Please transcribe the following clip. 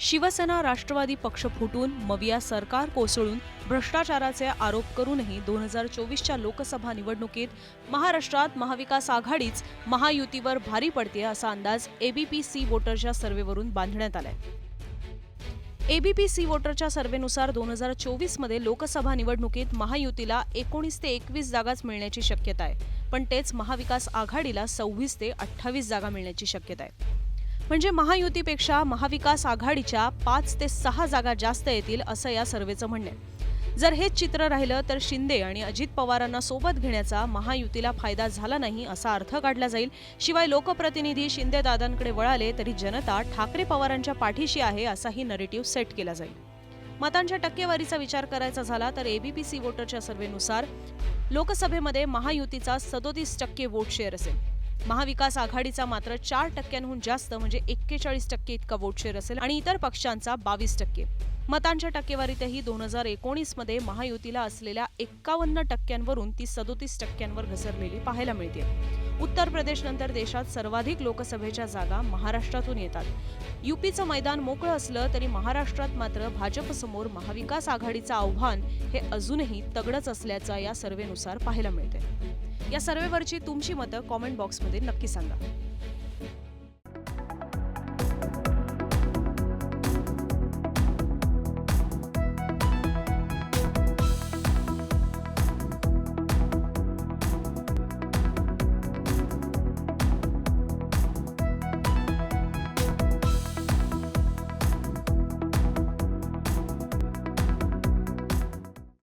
शिवसेना राष्ट्रवादी पक्ष फुटून मविया सरकार कोसळून भ्रष्टाचाराचे आरोप करूनही दोन हजार चोवीसच्या लोकसभा निवडणुकीत महाराष्ट्रात महाविकास आघाडीच महायुतीवर भारी पडते असा अंदाज एबीपी वोटरच्या सर्व्हेवरून बांधण्यात आलाय. एबीपी वोटरच्या सर्व्हेनुसार दोन हजार चोवीसमध्ये लोकसभा निवडणुकीत महायुतीला एकोणीस ते एकवीस जागाच मिळण्याची शक्यता आहे. पण तेच महाविकास आघाडीला सव्वीस ते अठ्ठावीस जागा मिळण्याची शक्यता आहे. म्हणजे महायुतीपेक्षा महाविकास आघाडीच्या पाच ते सहा जागा जास्त येतील असं या सर्व्हेचं म्हणणं आहे. जर हेच चित्र राहिलं तर शिंदे आणि अजित पवारांना सोबत घेण्याचा महायुतीला फायदा झाला नाही असा अर्थ काढला जाईल. शिवाय लोकप्रतिनिधी शिंदे दादांकडे वळाले तरी जनता ठाकरे पवारांच्या पाठीशी आहे असाही नरेटिव्ह सेट केला जाईल. मतांच्या टक्केवारीचा विचार करायचा झाला तर एबीपीसी वोटरच्या सर्व्हेनुसार लोकसभेमध्ये महायुतीचा सदोतीस टक्के वोट शेअर असेल. महाविकास आघाडीचा मात्र चार टक्क्यांहून जास्त म्हणजे एक्केचाळीस टक्के इतका वोट शेअर असेल आणि इतर पक्षांचा बावीस टक्के. मतांच्या टक्केवारीतही दोन हजार एकोणीसमध्ये महायुतीला असलेल्या एक्कावन्न टक्क्यांवरून ती सदोतीस टक्क्यांवर घसरलेली पाहायला मिळते. उत्तर प्रदेशनंतर देशात सर्वाधिक लोकसभेच्या जागा महाराष्ट्रातून येतात. युपीचं मैदान मोकळं असलं तरी महाराष्ट्रात मात्र भाजपसमोर महाविकास आघाडीचं आव्हान हे अजूनही तगडच असल्याचं या सर्व्हेनुसार पाहायला मिळते या सर्व्हेवरची तुमची मतं कॉमेंट बॉक्समध्ये नक्की सांगा.